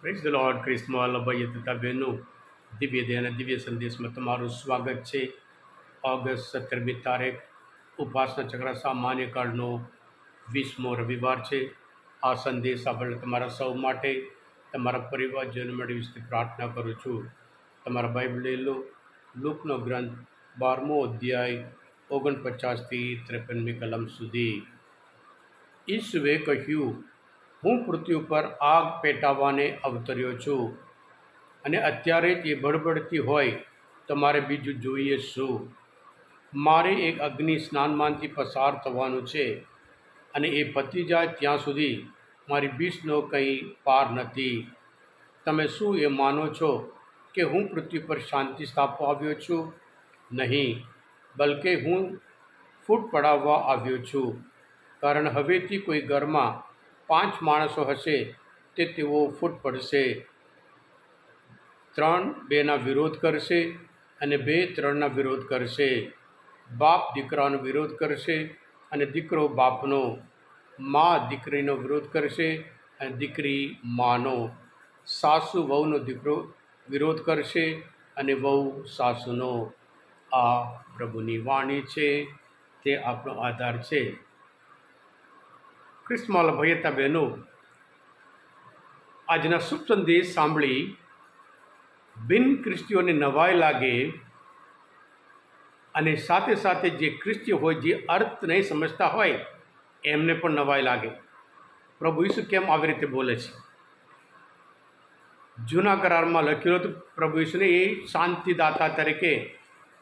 Praise the lord ક્રિસ્મલ ભાઈ તથા બહેનો દિવ્ય અને દિવ્ય સંદેશમાં તમારું સ્વાગત છે. ઓગસ્ટ સત્તરમી તારીખ ઉપાસના ચક્ર સામાન્ય કાળનો વીસમો રવિવાર છે. આ સંદેશ આપણે તમારા સૌ માટે, તમારા પરિવારજનો માટે વિશે પ્રાર્થના કરું છું. તમારા બાઇબલ લો. લુકનો ગ્રંથ બારમો અધ્યાય, ઓગણપચાસથી ત્રેપનમી કલમ સુધી. ઈસુએ કહ્યું હું પૃથ્વી ઉપર આગ પેટાવવાને અવતર્યો છું. અને અત્યારે તે બળબડતી હોય તો મારે બીજું જોઈએ શું? મારે એક અગ્નિ સ્નાનમાંથી પસાર થવાનું છે અને એ પતી જાય ત્યાં સુધી મારી બીસનો કંઈ પાર નથી. તમે શું એ માનો છો કે હું પૃથ્વી પર શાંતિ સ્થાપવા આવ્યો છું? નહીં, બલકે હું ફૂટ પડાવવા આવ્યો છું. કારણ હવેથી કોઈ ઘરમાં પાંચ માણસો હશે તે તેઓ ફૂટ પડશે. ત્રણ બેના વિરોધ કરશે અને બે ત્રણના વિરોધ કરશે. બાપ દીકરાનો વિરોધ કરશે અને દીકરો બાપનો. મા દીકરીનો વિરોધ કરશે અને દીકરી માનો. સાસુ વહુનો દીકરો વિરોધ કરશે અને વહુ સાસુનો. આ પ્રભુની વાણી છે. તે આપણો આધાર છે. ક્રિસ્મલ ભયતા બહેનો, આજના શુભ સંદેશ સાંભળી બિન ખ્રિસ્તીઓને નવાઈ લાગે અને સાથે સાથે જે ખ્રિસ્તી હોય, જે અર્થ નહીં સમજતા હોય, એમને પણ નવાઈ લાગે. પ્રભુ ઈસુ કેમ આવી રીતે બોલે છે? જૂના કરારમાં લખ્યું હતું, પ્રભુ ઈસુને એ શાંતિદાતા તરીકે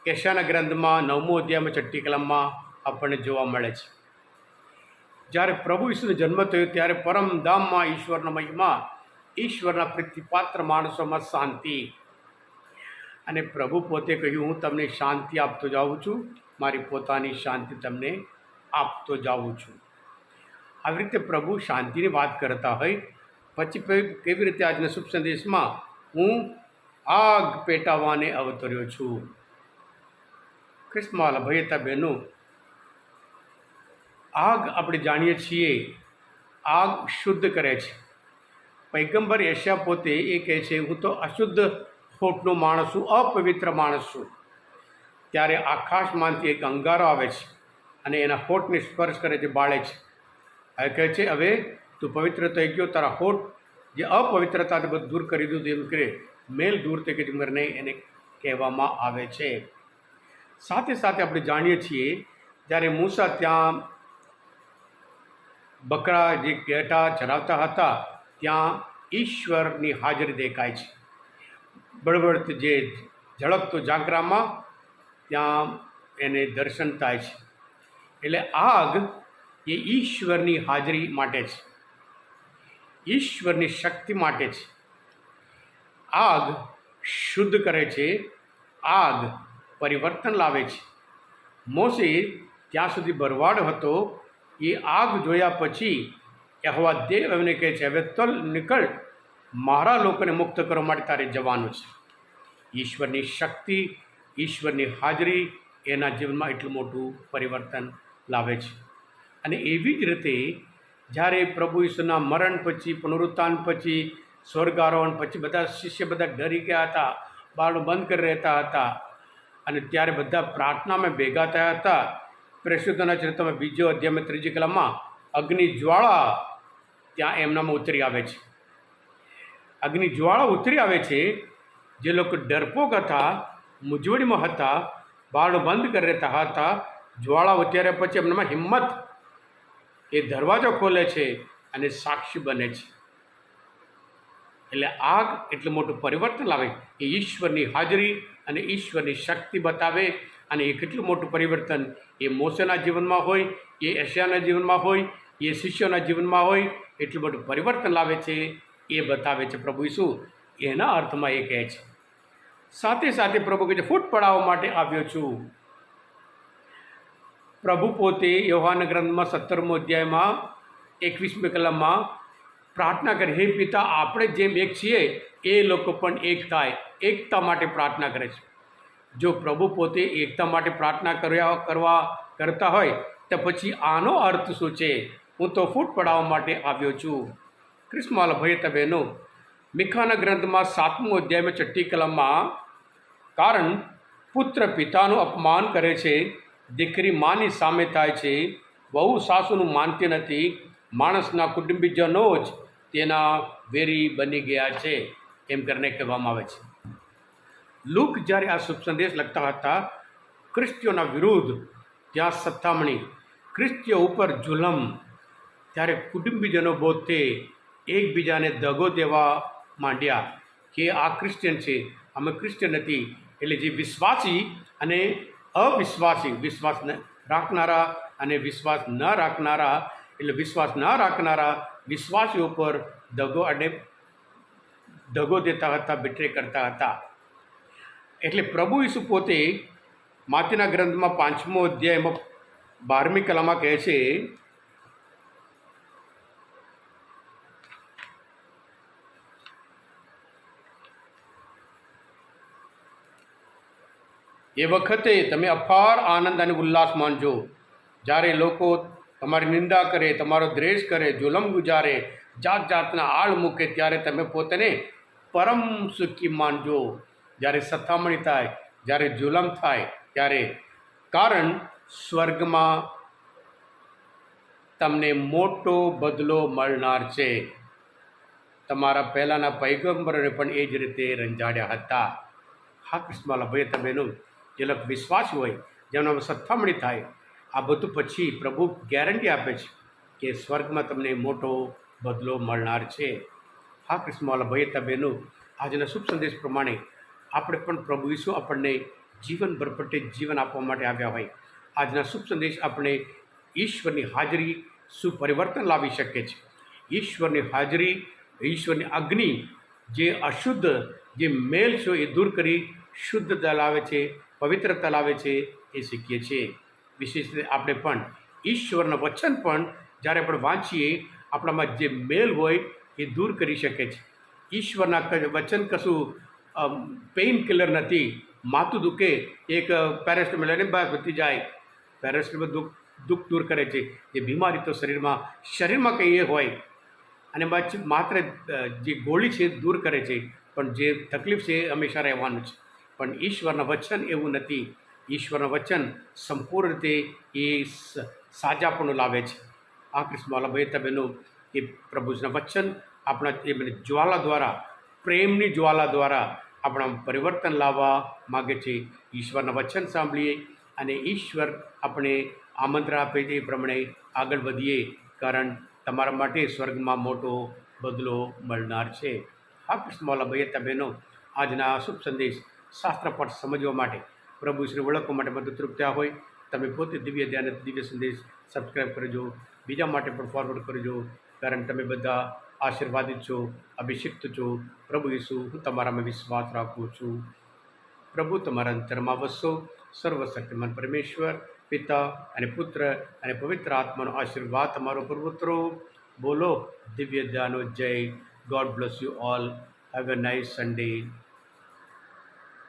કેશાના ગ્રંથમાં નવમો અધ્યાયમાં છઠ્ઠી કલમમાં આપણને જોવા મળે છે. જ્યારે પ્રભુ ઈસુનો જન્મ થયો ત્યારે પરમધામમાં ઈશ્વરના મહિમા, ઈશ્વરના પ્રીતિપાત્ર માણસોમાં શાંતિ. અને પ્રભુ પોતે કહ્યું, હું તમને શાંતિ આપતો જાઉં છું, મારી પોતાની શાંતિ તમને આપતો જાઉં છું. આવી રીતે પ્રભુ શાંતિની વાત કરતા હોય. પછી કેવી રીતે આજના શુભ સંદેશમાં હું આગ પેટાવાને અવતર્યો છું? ખ્રિસ્માલ ભયતા બહેનો આગ આપણે જાણીએ છીએ, આગ શુદ્ધ કરે છે. પૈગંબર એશિયા પોતે એ કહે છે, હું તો અશુદ્ધ ખોટનો માણસ છું, અપવિત્ર માણસ છું. ત્યારે આકાશમાંથી એક અંગારો આવે છે અને એના હોઠને સ્પર્શ કરે છે, બાળે છે. હવે કહે છે, હવે તું પવિત્ર થઈ ગયો, તારા હોઠ જે અપવિત્રતા બધું દૂર કરી દીધું, એમ કરે મેલ દૂર થઈ ગઈ મરને એને કહેવામાં આવે છે. સાથે સાથે આપણે જાણીએ છીએ, જ્યારે મૂસા ત્યાં બકરા જે ઘેટા ચરાવતા હતા, ત્યાં ઈશ્વરની હાજરી દેખાય છે. બળબડત જે ઝળકતો જાગરામાં ત્યાં એને દર્શન થાય છે. એટલે આગ એ ઈશ્વરની હાજરી માટે છે. ઈશ્વરની શક્તિ માટે છે. આગ શુદ્ધ કરે છે, આગ પરિવર્તન લાવે છે. મોસી ત્યાં સુધી ભરવાડ હતો એ આગ જોયા પછી યહોવા દેવ એમને કહે છે, હવે તલ નીકળ, મારા લોકોને મુક્ત કરવા માટે તારે જવાનું છે. ઈશ્વરની શક્તિ, ઈશ્વરની હાજરી એના જીવનમાં એટલું મોટું પરિવર્તન લાવે છે. અને એવી જ રીતે જ્યારે પ્રભુ ઈશ્વરના મરણ પછી, પુનરુત્થાન પછી, સ્વર્ગારોહણ પછી બધા શિષ્ય બધા ડરી ગયા હતા બારણું બંધ કરી રહેતા હતા અને ત્યારે બધા પ્રાર્થનામાં ભેગા થયા હતા પ્રેષિતોના ચરિત્રમાં બીજો અધ્યાયમાં ત્રીજી કલામાં અગ્નિ જ્વાળા ત્યાં એમનામાં ઉતરી આવે છે. અગ્નિ જ્વાળા ઉતરી આવે છે, જે લોકો ડરપોક હતા મૂંઝવણીમાં હતા બારણું બંધ કરી રહેતા હતા, જ્વાળા ઉતાર્યા પછી એમનામાં હિંમત, એ દરવાજો ખોલે છે અને સાક્ષી બને છે. એટલે આગ એટલું મોટું પરિવર્તન લાવે, એ ઈશ્વરની હાજરી અને ઈશ્વરની શક્તિ બતાવે અને એ કેટલું મોટું પરિવર્તન એ મોસેના જીવનમાં હોય, એ એશિયાના જીવનમાં હોય, એ શિષ્યોના જીવનમાં હોય, એટલું મોટું પરિવર્તન લાવે છે, એ બતાવે છે પ્રભુ ઈસુ. એના અર્થમાં એ કહે છે. સાથે સાથે પ્રભુ કહે છે, ફૂટ પડાવવા માટે આવ્યો છું. પ્રભુ પોતે યોહાન ગ્રંથમાં સત્તરમો અધ્યાયમાં એકવીસમી કલમમાં પ્રાર્થના કરી, હે પિતા, આપણે જેમ એક છીએ, એ લોકો પણ એક થાય, એકતા માટે પ્રાર્થના કરે છે. જો પ્રભુ પોતે એકતા માટે પ્રાર્થના કર્યા, કરવા કરતા હોય, તો પછી આનો અર્થ શું છે? હું તો ફૂટ પડાવવા માટે આવ્યો છું. ક્રિસ્માલ ભય તબેનો મિખાના ગ્રંથમાં સાતમું અધ્યાયમાં છઠ્ઠી કલમમાં, કારણ પુત્ર પિતાનું અપમાન કરે છે, દીકરી માની સામે થાય છે, વહુ સાસુનું માનતી નથી, માણસના કુટુંબીજનો જ તેના વેરી બની ગયા છે. એમ કરીને કહેવામાં આવે છે. લુક જ્યારે આ શુભ સંદેશ લખતા હતા, ખ્રિસ્તીઓના વિરુદ્ધ ત્યાં સત્તામણી, ખ્રિસ્તીઓ ઉપર જુલમ, ત્યારે કુટુંબીજનો પોતે એકબીજાને દગો દેવા માંડ્યા કે આ ક્રિશ્ચિયન છે, અમે ક્રિશ્ચિયન નથી, એટલે જે વિશ્વાસી અને અવિશ્વાસી, વિશ્વાસ રાખનારા અને વિશ્વાસ ન રાખનારા, એટલે વિશ્વાસ ન રાખનારા વિશ્વાસીઓ પર દગો અને દગો દેતા હતા બિટ્રે કરતા હતા. એટલે પ્રભુ ઈસુ પોતે માતીના ગ્રંથમાં પાંચમો અધ્યાયમાં બારમી કલામાં કહે છે, એ વખતે તમે અપાર આનંદ અને ઉલ્લાસ માનજો. જ્યારે લોકો તમારી નિંદા કરે, તમારો દ્વેષ કરે, જુલમ ગુજારે જાત જાતના આળ મૂકે, ત્યારે તમે પોતાને પરમ સુખી માનજો. જ્યારે સત્તામણી થાય, જ્યારે જુલમ થાય, ત્યારે કારણ સ્વર્ગમાં તમને મોટો બદલો મળનાર છે. તમારા પહેલાંના પૈગંબરોને પણ એ જ રીતે રંજાડ્યા હતા. હા કૃષ્ણવાલા ભાઈ તમેનો જે લોકો વિશ્વાસ હોય, જેમનામાં સત્તામણી થાય, આ બધું પછી પ્રભુ ગેરંટી આપે છે કે સ્વર્ગમાં તમને મોટો બદલો મળનાર છે. હા કૃષ્ણવાલા ભાઈ તમેનો આજના શુભ સંદેશ પ્રમાણે આપણે પણ પ્રભુ ઈસુ આપણને જીવન ભરપટે જીવન આપવા માટે આવ્યા હોય. આજના શુભ સંદેશ આપણે ઈશ્વરની હાજરી શું પરિવર્તન લાવી શકે છે ઈશ્વરની હાજરી, ઈશ્વરની અગ્નિ જે અશુદ્ધ જે મેલ છે એ દૂર કરી શુદ્ધતા લાવે છે, પવિત્રતા લાવે છે એ શીખીએ છીએ. વિશેષ રીતે આપણે પણ ઈશ્વરના વચન પણ જ્યારે આપણે વાંચીએ, આપણામાં જે મેલ હોય એ દૂર કરી શકે છે ઈશ્વરના વચન કશું પેઇન કિલર નથી. માથું દુખે, એક પેરેસ્ટમોલ લઈને બહાર વધી જાય. પેરેસ્ટમોલ દુઃખ દુઃખ દૂર કરે છે. જે બીમારી તો શરીરમાં શરીરમાં કંઈ એ હોય. અને માત્ર જે ગોળી છે એ દૂર કરે છે. પણ જે તકલીફ છે એ હંમેશા રહેવાનું છે પણ ઈશ્વરના વચન એવું નથી. ઈશ્વરના વચન સંપૂર્ણ રીતે એ સાજાપણું લાવે છે. આ કૃષ્ણવાલા ભાઈ તમેનું એ પ્રભુના વચન આપણા, એ જ્વાલા દ્વારા, પ્રેમની જ્વાલા દ્વારા આપણા પરિવર્તન લાવવા માગે છે. ઈશ્વરના વચન સાંભળીએ અને ઈશ્વર આપણે આમંત્રણ આપે છે એ પ્રમાણે આગળ વધીએ, કારણ તમારા માટે સ્વર્ગમાં મોટો બદલો મળનાર છે. હા કૃષ્ણવાલા ભાઈ તમેનો આજના આ શુભ સંદેશ શાસ્ત્ર પાઠ સમજવા માટે, પ્રભુ શ્રી ઓળખવા માટે મદદરૂપ થયા હોય, તમે પોતે દિવ્ય ધ્યાન દિવ્ય સંદેશ સબસ્ક્રાઈબ કરજો. બીજા માટે પણ ફોરવર્ડ કરજો, કારણ તમે બધા આશીર્વાદિત છો અભિષિક્ત છો પ્રભુ ઈસુ હું તમારામાં વિશ્વાસ રાખું છું. પ્રભુ તમારા અંતરમાં વસો. સર્વશક્તિમાન પરમેશ્વર, પિતા અને પુત્ર અને પવિત્ર આત્માનો આશીર્વાદ તમારો પૂર્વત્રો બોલો, દિવ્ય દાનો જય. God bless you all have a nice Sunday